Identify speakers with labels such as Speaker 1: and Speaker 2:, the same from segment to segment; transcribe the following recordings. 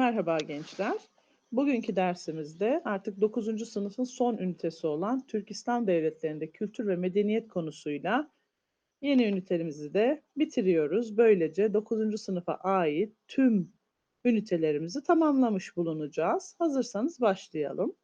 Speaker 1: Merhaba gençler. Bugünkü dersimizde artık 9. sınıfın son ünitesi olan Türk İslam Devletleri'nde kültür ve medeniyet konusuyla yeni ünitemizi de bitiriyoruz. Böylece 9. sınıfa ait tüm ünitelerimizi tamamlamış bulunacağız. Hazırsanız başlayalım.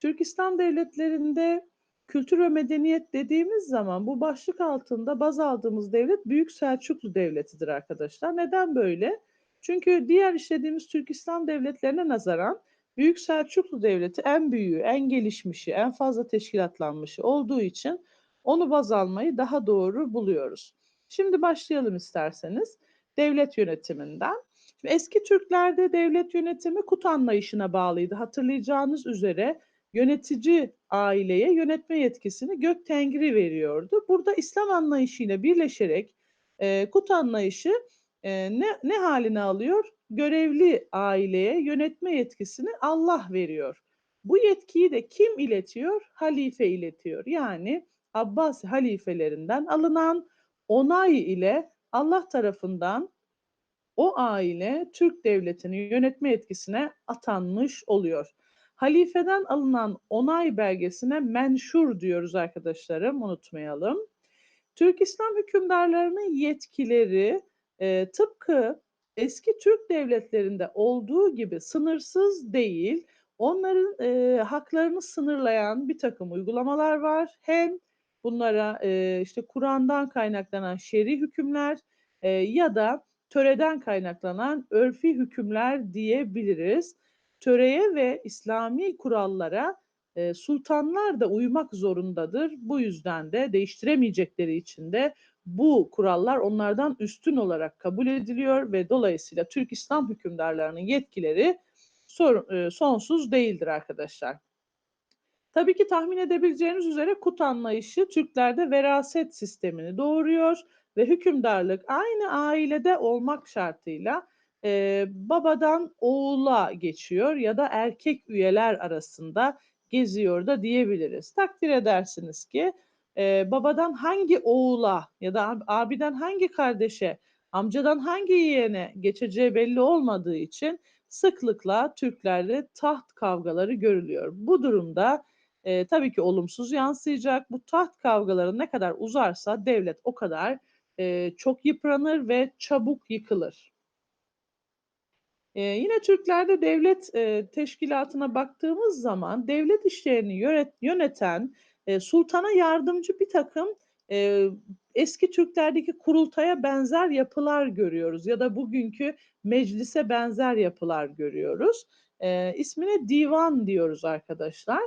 Speaker 1: Türk İslam Devletleri'nde kültür ve medeniyet dediğimiz zaman bu başlık altında baz aldığımız devlet Büyük Selçuklu Devleti'dir arkadaşlar. Neden böyle? Çünkü diğer işlediğimiz Türk İslam devletlerine nazaran Büyük Selçuklu Devleti en büyüğü, en gelişmişi, en fazla teşkilatlanmışı olduğu için onu baz almayı daha doğru buluyoruz. Şimdi başlayalım isterseniz devlet yönetiminden. Şimdi eski Türklerde devlet yönetimi kut anlayışına bağlıydı. Hatırlayacağınız üzere yönetici aileye yönetme yetkisini gök tengri veriyordu. Burada İslam anlayışıyla birleşerek e, kut anlayışı e, ne, ne haline alıyor? Görevli aileye yönetme yetkisini Allah veriyor. Bu yetkiyi de kim iletiyor? Halife iletiyor. Yani Abbas halifelerinden alınan onay ile Allah tarafından o aile Türk devletini yönetme yetkisine atanmış oluyor. Halifeden alınan onay belgesine menşur diyoruz arkadaşlarım unutmayalım. Türk İslam hükümdarlarının yetkileri e, tıpkı eski Türk devletlerinde olduğu gibi sınırsız değil, onların e, haklarını sınırlayan bir takım uygulamalar var. Hem bunlara e, işte Kur'an'dan kaynaklanan şer'i hükümler e, ya da töreden kaynaklanan örfi hükümler diyebiliriz. Töreye ve İslami kurallara e, sultanlar da uymak zorundadır. Bu yüzden de değiştiremeyecekleri için de bu kurallar onlardan üstün olarak kabul ediliyor ve dolayısıyla Türk İslam hükümdarlarının yetkileri e, sonsuz değildir arkadaşlar. Tabii ki tahmin edebileceğiniz üzere kut anlayışı Türklerde veraset sistemini doğuruyor ve hükümdarlık aynı ailede olmak şartıyla e, babadan oğula geçiyor ya da erkek üyeler arasında geziyor da diyebiliriz. Takdir edersiniz ki e, babadan hangi oğula ya da abiden hangi kardeşe, amcadan hangi yeğene geçeceği belli olmadığı için sıklıkla Türklerde taht kavgaları görülüyor. Bu durumda e, tabii ki olumsuz yansıyacak. Bu taht kavgaları ne kadar uzarsa devlet o kadar e, çok yıpranır ve çabuk yıkılır. Ee, yine Türklerde devlet e, teşkilatına baktığımız zaman devlet işlerini yönet, yöneten e, sultana yardımcı bir takım e, eski Türklerdeki kurultaya benzer yapılar görüyoruz ya da bugünkü meclise benzer yapılar görüyoruz. E, ismine divan diyoruz arkadaşlar.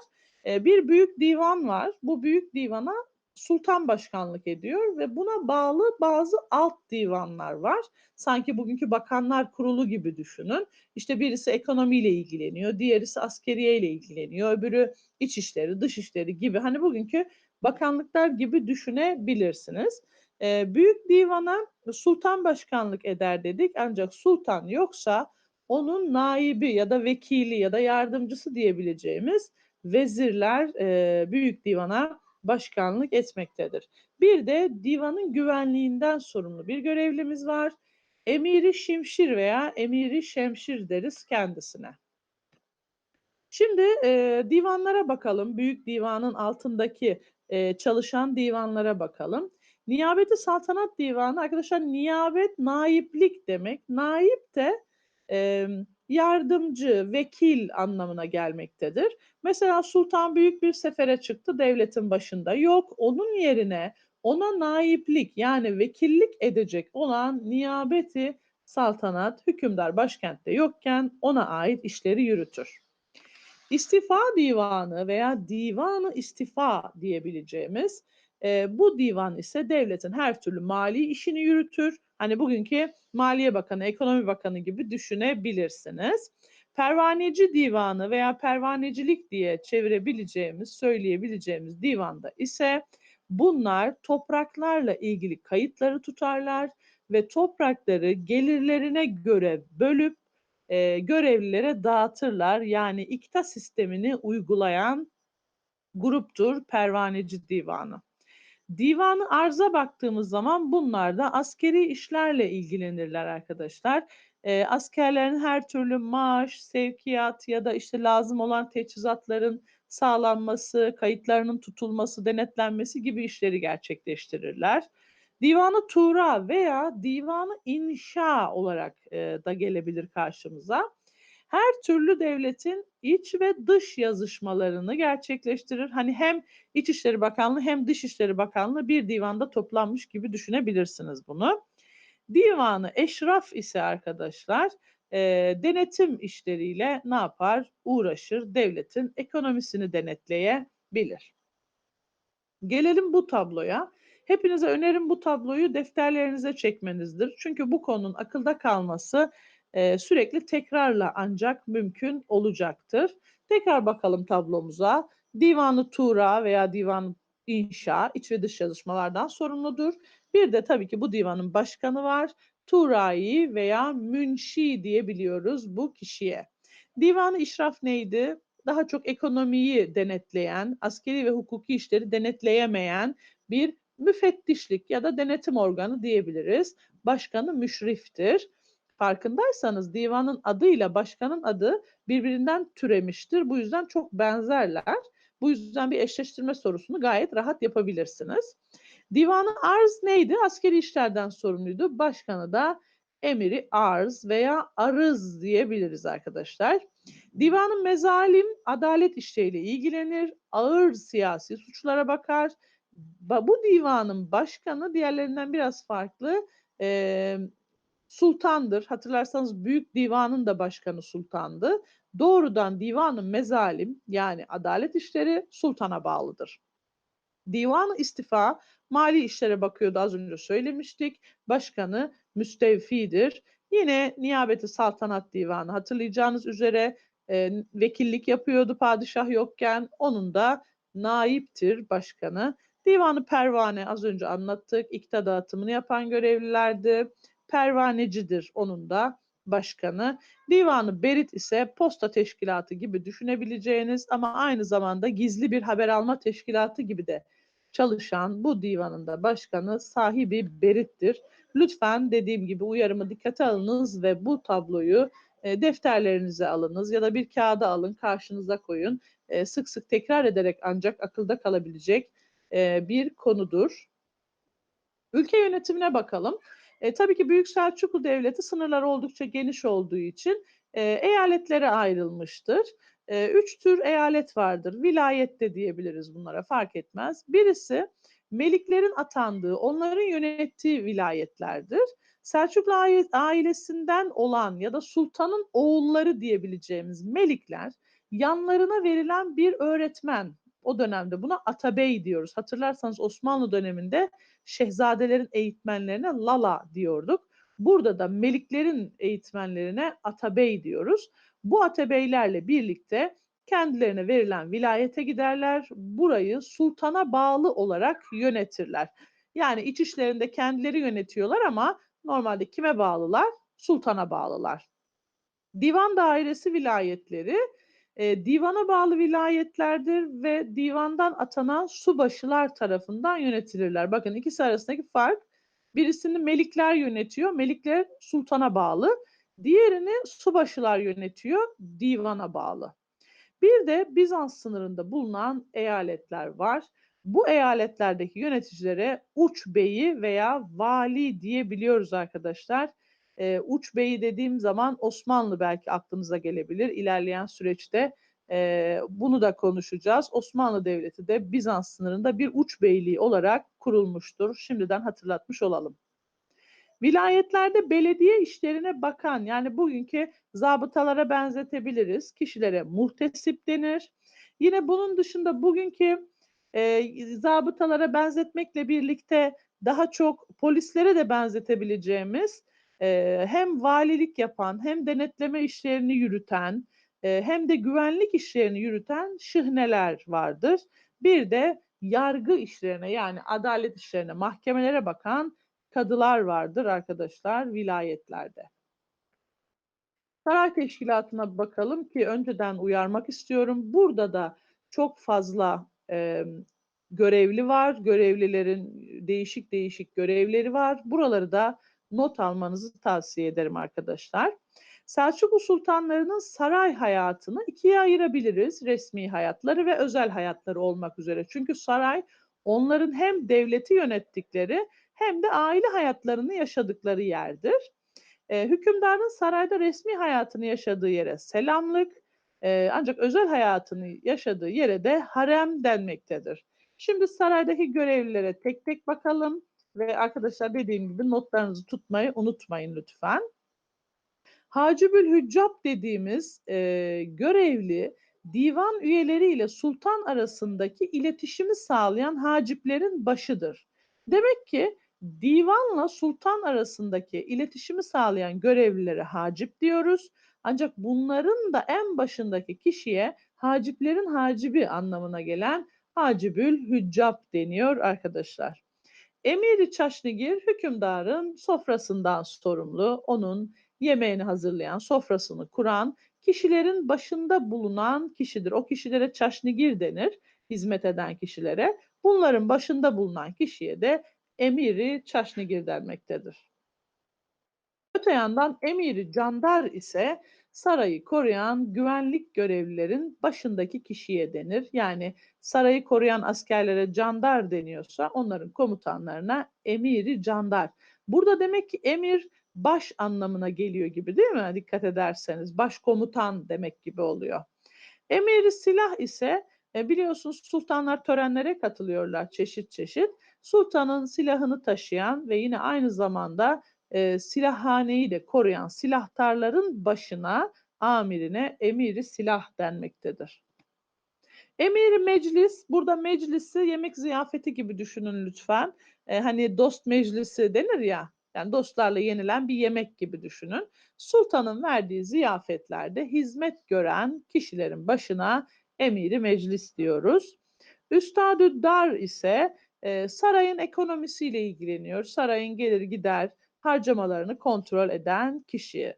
Speaker 1: E, bir büyük divan var. Bu büyük divana sultan başkanlık ediyor ve buna bağlı bazı alt divanlar var. Sanki bugünkü bakanlar kurulu gibi düşünün. İşte birisi ekonomiyle ilgileniyor, diğerisi askeriye ile ilgileniyor, öbürü iç işleri, dış işleri gibi. Hani bugünkü bakanlıklar gibi düşünebilirsiniz. Ee, büyük divana sultan başkanlık eder dedik ancak sultan yoksa onun naibi ya da vekili ya da yardımcısı diyebileceğimiz vezirler e, büyük divana başkanlık etmektedir. Bir de divanın güvenliğinden sorumlu bir görevlimiz var. Emiri Şimşir veya Emiri Şemşir deriz kendisine. Şimdi e, divanlara bakalım. Büyük divanın altındaki e, çalışan divanlara bakalım. Niyabeti Saltanat Divanı arkadaşlar niyabet naiplik demek. Naip de e, yardımcı, vekil anlamına gelmektedir. Mesela sultan büyük bir sefere çıktı devletin başında. Yok onun yerine ona naiplik yani vekillik edecek olan niyabeti saltanat hükümdar başkentte yokken ona ait işleri yürütür. İstifa divanı veya divanı istifa diyebileceğimiz e, bu divan ise devletin her türlü mali işini yürütür. Hani bugünkü Maliye Bakanı, Ekonomi Bakanı gibi düşünebilirsiniz. Pervaneci divanı veya pervanecilik diye çevirebileceğimiz, söyleyebileceğimiz divanda ise bunlar topraklarla ilgili kayıtları tutarlar ve toprakları gelirlerine göre bölüp e, görevlilere dağıtırlar. Yani ikta sistemini uygulayan gruptur pervaneci divanı. Divanı arza baktığımız zaman bunlar da askeri işlerle ilgilenirler arkadaşlar. Eee, askerlerin her türlü maaş, sevkiyat ya da, işte, lazım olan teçhizatların sağlanması, kayıtlarının tutulması, denetlenmesi gibi işleri gerçekleştirirler. Divanı Tuğra veya Divanı İnşa olarak, eee, da gelebilir karşımıza. Her türlü devletin iç ve dış yazışmalarını gerçekleştirir. Hani hem İçişleri Bakanlığı hem Dışişleri Bakanlığı bir divanda toplanmış gibi düşünebilirsiniz bunu. Divanı Eşraf ise arkadaşlar, eee, denetim işleriyle ne yapar? Uğraşır, devletin ekonomisini denetleyebilir. Gelelim bu tabloya. Hepinize önerim bu tabloyu defterlerinize çekmenizdir. Çünkü bu konunun akılda kalması, eee, sürekli tekrarla ancak mümkün olacaktır. Tekrar bakalım tablomuza. Divanı Tuğra veya Divanı İnşa, iç ve dış çalışmalardan sorumludur. Bir de tabii ki bu divanın başkanı var. Tuğra'i veya Münşi diyebiliyoruz bu kişiye. Divanı İşraf neydi? Daha çok ekonomiyi denetleyen, askeri ve hukuki işleri denetleyemeyen bir müfettişlik ya da denetim organı diyebiliriz. Başkanı müşriftir. Farkındaysanız divanın adıyla başkanın adı birbirinden türemiştir. Bu yüzden çok benzerler. Bu yüzden bir eşleştirme sorusunu gayet rahat yapabilirsiniz. Divanı arz neydi? Askeri işlerden sorumluydu. Başkanı da emiri arz veya arız diyebiliriz arkadaşlar. Divanın mezalim adalet işleriyle ilgilenir. Ağır siyasi suçlara bakar. Bu divanın başkanı diğerlerinden biraz farklı. Ee, sultandır. Hatırlarsanız Büyük Divan'ın da başkanı sultandı. Doğrudan divanın mezalim yani adalet işleri sultana bağlıdır. Divan istifa mali işlere bakıyordu az önce söylemiştik. Başkanı müstevfidir. Yine niyabeti saltanat divanı hatırlayacağınız üzere e, vekillik yapıyordu padişah yokken. Onun da naiptir başkanı. Divanı pervane az önce anlattık. İkta dağıtımını yapan görevlilerdi. Pervanecidir onun da başkanı. Divanı Berit ise posta teşkilatı gibi düşünebileceğiniz ama aynı zamanda gizli bir haber alma teşkilatı gibi de çalışan bu divanın da başkanı sahibi Berit'tir. Lütfen dediğim gibi uyarımı dikkate alınız ve bu tabloyu e, defterlerinize alınız ya da bir kağıda alın karşınıza koyun. E, sık sık tekrar ederek ancak akılda kalabilecek e, bir konudur. Ülke yönetimine bakalım. E, tabii ki Büyük Selçuklu Devleti sınırları oldukça geniş olduğu için e, eyaletlere ayrılmıştır. E, üç tür eyalet vardır. Vilayet de diyebiliriz bunlara fark etmez. Birisi meliklerin atandığı, onların yönettiği vilayetlerdir. Selçuklu ailesinden olan ya da sultanın oğulları diyebileceğimiz melikler yanlarına verilen bir öğretmen o dönemde buna atabey diyoruz. Hatırlarsanız Osmanlı döneminde şehzadelerin eğitmenlerine lala diyorduk. Burada da meliklerin eğitmenlerine atabey diyoruz. Bu atabeylerle birlikte kendilerine verilen vilayete giderler. Burayı sultana bağlı olarak yönetirler. Yani iç işlerinde kendileri yönetiyorlar ama normalde kime bağlılar? Sultana bağlılar. Divan dairesi vilayetleri e, divana bağlı vilayetlerdir ve divandan atanan subaşılar tarafından yönetilirler. Bakın ikisi arasındaki fark birisini melikler yönetiyor. Melikler sultana bağlı. Diğerini subaşılar yönetiyor. Divana bağlı. Bir de Bizans sınırında bulunan eyaletler var. Bu eyaletlerdeki yöneticilere uç beyi veya vali diyebiliyoruz arkadaşlar. E, uç beyi dediğim zaman Osmanlı belki aklınıza gelebilir. İlerleyen süreçte e, bunu da konuşacağız. Osmanlı Devleti de Bizans sınırında bir uç beyliği olarak kurulmuştur. Şimdiden hatırlatmış olalım. Vilayetlerde belediye işlerine bakan yani bugünkü zabıtalara benzetebiliriz. Kişilere muhtesip denir. Yine bunun dışında bugünkü e, zabıtalara benzetmekle birlikte daha çok polislere de benzetebileceğimiz e, hem valilik yapan hem denetleme işlerini yürüten e, hem de güvenlik işlerini yürüten şıhneler vardır. Bir de yargı işlerine yani adalet işlerine, mahkemelere bakan kadılar vardır arkadaşlar vilayetlerde. Saray teşkilatına bakalım ki önceden uyarmak istiyorum. Burada da çok fazla e, görevli var. Görevlilerin değişik değişik görevleri var. Buraları da not almanızı tavsiye ederim arkadaşlar. Selçuklu sultanlarının saray hayatını ikiye ayırabiliriz. Resmi hayatları ve özel hayatları olmak üzere. Çünkü saray onların hem devleti yönettikleri hem de aile hayatlarını yaşadıkları yerdir. E, hükümdarın sarayda resmi hayatını yaşadığı yere selamlık, e, ancak özel hayatını yaşadığı yere de harem denmektedir. Şimdi saraydaki görevlilere tek tek bakalım ve arkadaşlar dediğim gibi notlarınızı tutmayı unutmayın lütfen. Hacibül Hüccab dediğimiz e, görevli divan üyeleriyle sultan arasındaki iletişimi sağlayan haciplerin başıdır. Demek ki divanla sultan arasındaki iletişimi sağlayan görevlilere hacip diyoruz. Ancak bunların da en başındaki kişiye haciplerin hacibi anlamına gelen hacibül hüccab deniyor arkadaşlar. Emiri Çaşnigir hükümdarın sofrasından sorumlu, onun yemeğini hazırlayan, sofrasını kuran, kişilerin başında bulunan kişidir. O kişilere çaşnigir denir, hizmet eden kişilere. Bunların başında bulunan kişiye de emiri çaşnigir denmektedir. Öte yandan emiri candar ise sarayı koruyan güvenlik görevlilerin başındaki kişiye denir. Yani sarayı koruyan askerlere candar deniyorsa onların komutanlarına emiri candar. Burada demek ki emir baş anlamına geliyor gibi değil mi? Dikkat ederseniz başkomutan demek gibi oluyor. Emiri silah ise e, biliyorsunuz sultanlar törenlere katılıyorlar çeşit çeşit. Sultanın silahını taşıyan ve yine aynı zamanda e, silahhaneyi de koruyan silahtarların başına amirine emiri silah denmektedir. Emiri meclis, burada meclisi yemek ziyafeti gibi düşünün lütfen. E, hani dost meclisi denir ya, yani dostlarla yenilen bir yemek gibi düşünün. Sultanın verdiği ziyafetlerde hizmet gören kişilerin başına emiri meclis diyoruz. Üstadü dar ise e, sarayın ekonomisiyle ilgileniyor. Sarayın gelir gider harcamalarını kontrol eden kişi.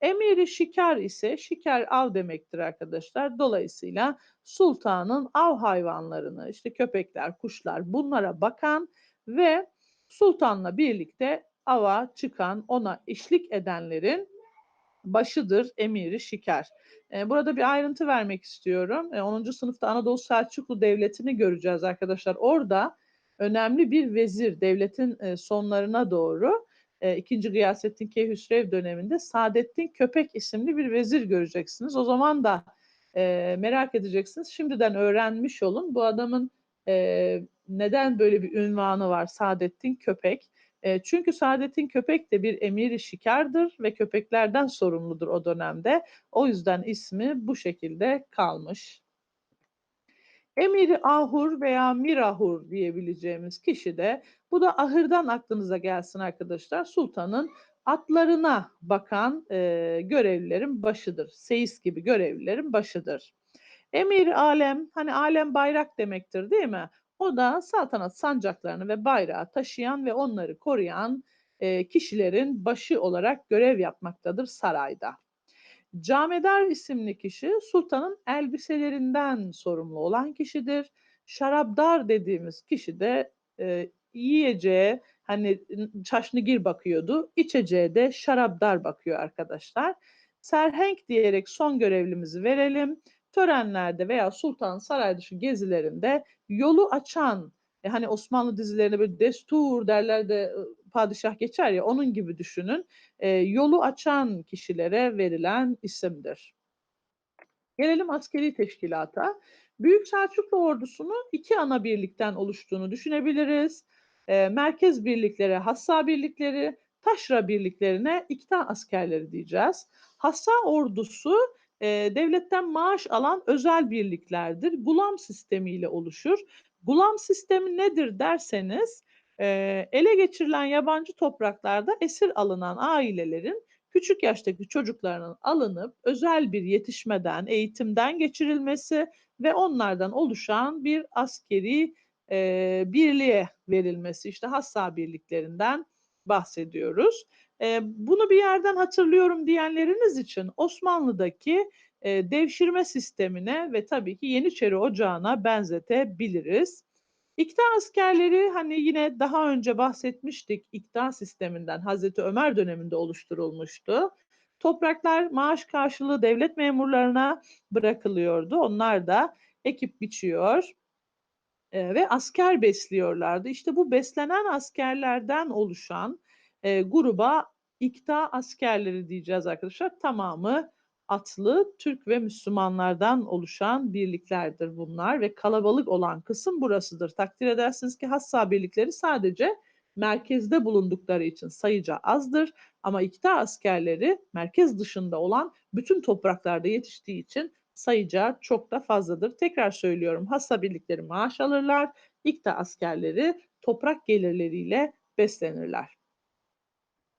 Speaker 1: Emiri şikar ise şikar av demektir arkadaşlar. Dolayısıyla sultanın av hayvanlarını işte köpekler, kuşlar bunlara bakan ve sultanla birlikte ava çıkan ona eşlik edenlerin başıdır emiri şikar. E, burada bir ayrıntı vermek istiyorum. E, 10. sınıfta Anadolu Selçuklu Devleti'ni göreceğiz arkadaşlar. Orada önemli bir vezir devletin e, sonlarına doğru e, 2. Gıyasettin Keyhüsrev döneminde Saadettin Köpek isimli bir vezir göreceksiniz. O zaman da e, merak edeceksiniz. Şimdiden öğrenmiş olun. Bu adamın e, neden böyle bir ünvanı var Saadettin Köpek? E, çünkü Saadettin Köpek de bir emiri şikardır ve köpeklerden sorumludur o dönemde. O yüzden ismi bu şekilde kalmış. Emiri Ahur veya Mirahur diyebileceğimiz kişi de bu da ahırdan aklınıza gelsin arkadaşlar. Sultanın atlarına bakan e, görevlilerin başıdır. Seyis gibi görevlilerin başıdır. Emir alem hani alem bayrak demektir değil mi? O da saltanat sancaklarını ve bayrağı taşıyan ve onları koruyan e, kişilerin başı olarak görev yapmaktadır sarayda. Camedar isimli kişi sultanın elbiselerinden sorumlu olan kişidir. Şarabdar dediğimiz kişi de e, yiyeceğe hani çaşnigir bakıyordu. İçeceğe de şarabdar bakıyor arkadaşlar. Serhenk diyerek son görevlimizi verelim. Törenlerde veya sultan saray dışı gezilerinde yolu açan e, hani Osmanlı dizilerinde böyle destur derler de padişah geçer ya onun gibi düşünün. E, yolu açan kişilere verilen isimdir. Gelelim askeri teşkilata. Büyük Selçuklu ordusunu iki ana birlikten oluştuğunu düşünebiliriz. E, merkez birlikleri, hassa birlikleri, taşra birliklerine ikta askerleri diyeceğiz. Hassa ordusu e, devletten maaş alan özel birliklerdir. Gulam sistemiyle oluşur. Gulam sistemi nedir derseniz e, ele geçirilen yabancı topraklarda esir alınan ailelerin küçük yaştaki çocuklarının alınıp özel bir yetişmeden, eğitimden geçirilmesi ve onlardan oluşan bir askeri e, birliğe verilmesi. İşte hassa birliklerinden bahsediyoruz. E, bunu bir yerden hatırlıyorum diyenleriniz için Osmanlı'daki e, devşirme sistemine ve tabii ki Yeniçeri Ocağı'na benzetebiliriz. İktidar askerleri hani yine daha önce bahsetmiştik iktidar sisteminden Hazreti Ömer döneminde oluşturulmuştu. Topraklar maaş karşılığı devlet memurlarına bırakılıyordu. Onlar da ekip biçiyor e, ve asker besliyorlardı. İşte bu beslenen askerlerden oluşan e, gruba ikta askerleri diyeceğiz arkadaşlar. Tamamı atlı Türk ve Müslümanlardan oluşan birliklerdir bunlar ve kalabalık olan kısım burasıdır. Takdir edersiniz ki Hassa birlikleri sadece merkezde bulundukları için sayıca azdır ama ikta askerleri merkez dışında olan bütün topraklarda yetiştiği için sayıca çok da fazladır. Tekrar söylüyorum Hassa birlikleri maaş alırlar, ikta askerleri toprak gelirleriyle beslenirler.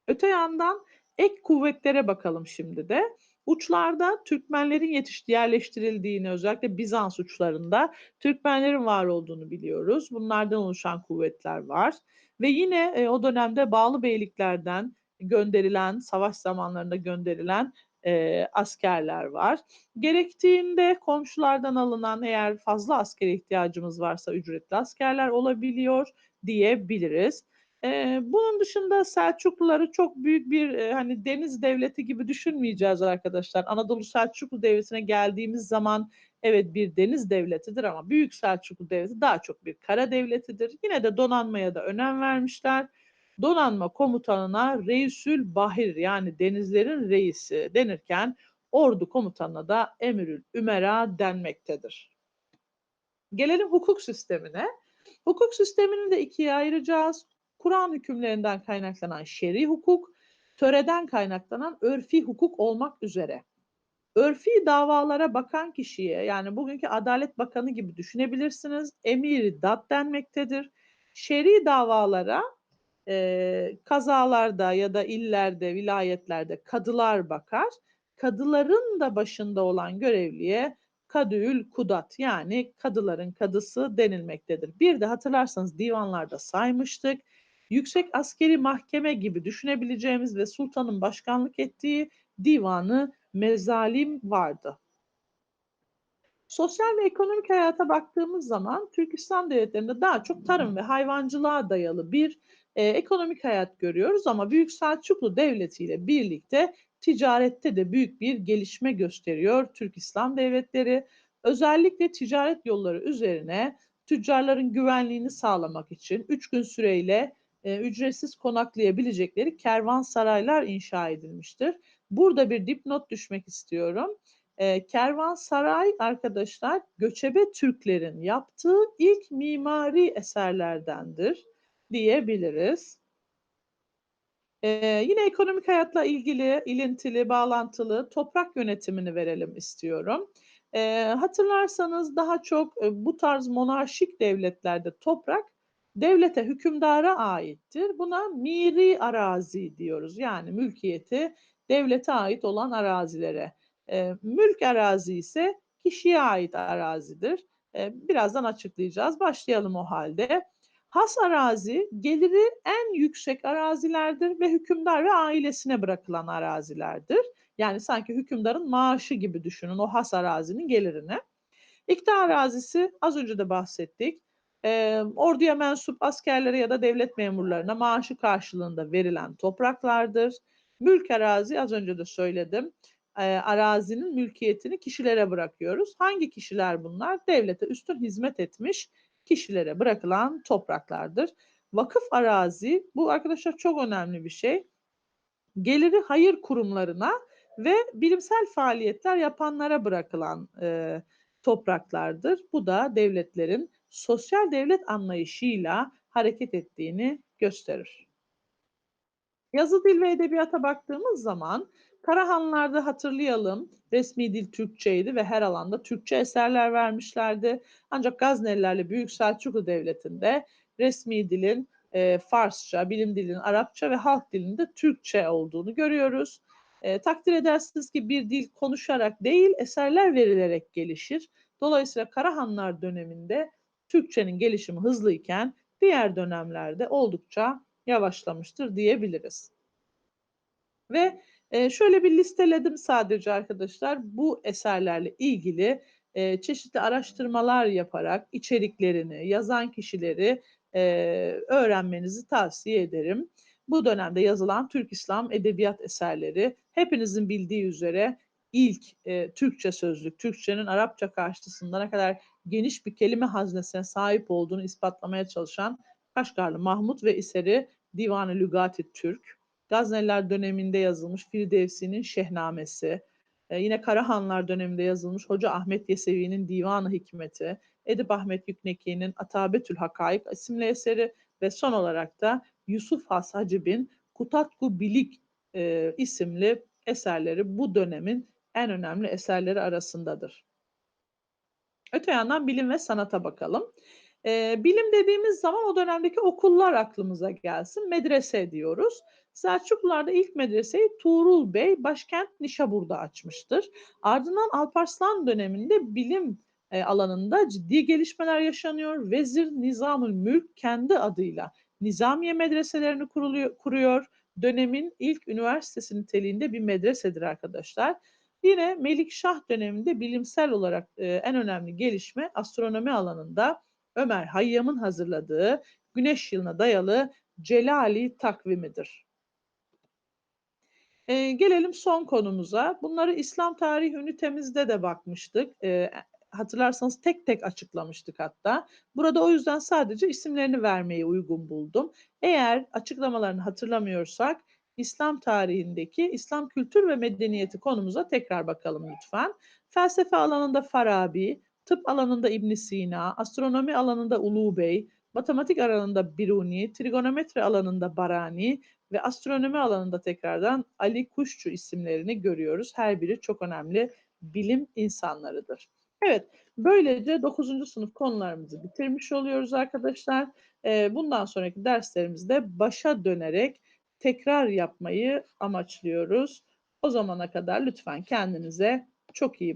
Speaker 1: Öte yandan ek kuvvetlere bakalım şimdi de. Uçlarda Türkmenlerin yetişti, yerleştirildiğini özellikle Bizans uçlarında Türkmenlerin var olduğunu biliyoruz. Bunlardan oluşan kuvvetler var. Ve yine e, o dönemde bağlı beyliklerden gönderilen, savaş zamanlarında gönderilen e, askerler var. Gerektiğinde komşulardan alınan eğer fazla askere ihtiyacımız varsa ücretli askerler olabiliyor diyebiliriz. Ee, bunun dışında Selçukluları çok büyük bir e, hani deniz devleti gibi düşünmeyeceğiz arkadaşlar. Anadolu Selçuklu Devleti'ne geldiğimiz zaman evet bir deniz devletidir ama Büyük Selçuklu Devleti daha çok bir kara devletidir. Yine de donanmaya da önem vermişler. Donanma komutanına Reisül Bahir yani denizlerin reisi denirken ordu komutanına da Emirül Ümera denmektedir. Gelelim hukuk sistemine. Hukuk sistemini de ikiye ayıracağız. Kur'an hükümlerinden kaynaklanan şer'i hukuk, töreden kaynaklanan örfi hukuk olmak üzere. Örfi davalara bakan kişiye yani bugünkü Adalet Bakanı gibi düşünebilirsiniz. Emiri dat denmektedir. Şer'i davalara e, kazalarda ya da illerde, vilayetlerde kadılar bakar. Kadıların da başında olan görevliye kadüül kudat yani kadıların kadısı denilmektedir. Bir de hatırlarsanız divanlarda saymıştık yüksek askeri mahkeme gibi düşünebileceğimiz ve sultanın başkanlık ettiği divanı mezalim vardı. Sosyal ve ekonomik hayata baktığımız zaman Türk İslam devletlerinde daha çok tarım ve hayvancılığa dayalı bir e, ekonomik hayat görüyoruz ama Büyük Selçuklu Devleti ile birlikte ticarette de büyük bir gelişme gösteriyor Türk İslam devletleri. Özellikle ticaret yolları üzerine tüccarların güvenliğini sağlamak için 3 gün süreyle e, ücretsiz konaklayabilecekleri kervansaraylar inşa edilmiştir. Burada bir dipnot düşmek istiyorum. E, kervansaray arkadaşlar göçebe Türklerin yaptığı ilk mimari eserlerdendir diyebiliriz. Ee, yine ekonomik hayatla ilgili, ilintili, bağlantılı toprak yönetimini verelim istiyorum. Ee, hatırlarsanız daha çok e, bu tarz monarşik devletlerde toprak devlete, hükümdara aittir. Buna miri arazi diyoruz. Yani mülkiyeti devlete ait olan arazilere. E, mülk arazi ise kişiye ait arazidir. E, birazdan açıklayacağız. Başlayalım o halde. Has arazi geliri en yüksek arazilerdir ve hükümdar ve ailesine bırakılan arazilerdir. Yani sanki hükümdarın maaşı gibi düşünün o has arazinin gelirini. İktidar arazisi az önce de bahsettik e, orduya mensup askerlere ya da devlet memurlarına maaşı karşılığında verilen topraklardır. Mülk arazi az önce de söyledim. E, arazinin mülkiyetini kişilere bırakıyoruz. Hangi kişiler bunlar? Devlete üstün hizmet etmiş kişilere bırakılan topraklardır. Vakıf arazi bu arkadaşlar çok önemli bir şey. Geliri hayır kurumlarına ve bilimsel faaliyetler yapanlara bırakılan e, topraklardır. Bu da devletlerin sosyal devlet anlayışıyla hareket ettiğini gösterir. Yazı dil ve edebiyata baktığımız zaman Karahanlılarda hatırlayalım resmi dil Türkçeydi ve her alanda Türkçe eserler vermişlerdi. Ancak Gaznelilerle Büyük Selçuklu Devleti'nde resmi dilin e, Farsça, bilim dilinin Arapça ve halk dilinde Türkçe olduğunu görüyoruz. E, takdir edersiniz ki bir dil konuşarak değil eserler verilerek gelişir. Dolayısıyla Karahanlar döneminde Türkçenin gelişimi hızlıyken diğer dönemlerde oldukça yavaşlamıştır diyebiliriz. Ve e, şöyle bir listeledim sadece arkadaşlar bu eserlerle ilgili eee, çeşitli araştırmalar yaparak içeriklerini, yazan kişileri, eee, öğrenmenizi tavsiye ederim. Bu dönemde yazılan Türk İslam edebiyat eserleri hepinizin bildiği üzere ilk, eee, Türkçe sözlük, Türkçenin Arapça karşısında ne kadar geniş bir kelime haznesine sahip olduğunu ispatlamaya çalışan Kaşgarlı Mahmut ve eseri Divan-ı Lügat-ı Türk. Gazneliler döneminde yazılmış Firdevsi'nin Şehnamesi, eee, yine Karahanlar döneminde yazılmış Hoca Ahmet Yesevi'nin Divan-ı Hikmeti, Edip Ahmet Yükneki'nin Atabetül Hakaik isimli eseri ve son olarak da Yusuf Has Hacib'in Kutatku Bilik eee, isimli eserleri bu dönemin en önemli eserleri arasındadır. Öte yandan bilim ve sanata bakalım. Eee, bilim dediğimiz zaman o dönemdeki okullar aklımıza gelsin. Medrese diyoruz. Selçuklularda ilk medreseyi Tuğrul Bey başkent Nişabur'da açmıştır. Ardından Alparslan döneminde bilim eee, alanında ciddi gelişmeler yaşanıyor. Vezir Nizamül Mülk kendi adıyla Nizamiye medreselerini kuruluyor, kuruyor. Dönemin ilk üniversitesi niteliğinde bir medresedir arkadaşlar. Yine Melikşah döneminde bilimsel olarak e, en önemli gelişme astronomi alanında Ömer Hayyam'ın hazırladığı güneş yılına dayalı Celali takvimidir. E, gelelim son konumuza. Bunları İslam tarihi ünitemizde de bakmıştık. E, hatırlarsanız tek tek açıklamıştık hatta. Burada o yüzden sadece isimlerini vermeyi uygun buldum. Eğer açıklamalarını hatırlamıyorsak İslam tarihindeki İslam kültür ve medeniyeti konumuza tekrar bakalım lütfen. Felsefe alanında Farabi, tıp alanında İbn Sina, astronomi alanında Ulu Bey, matematik alanında Biruni, trigonometri alanında Barani ve astronomi alanında tekrardan Ali Kuşçu isimlerini görüyoruz. Her biri çok önemli bilim insanlarıdır. Evet, böylece 9. sınıf konularımızı bitirmiş oluyoruz arkadaşlar. Ee, bundan sonraki derslerimizde başa dönerek tekrar yapmayı amaçlıyoruz. O zamana kadar lütfen kendinize çok iyi bakın.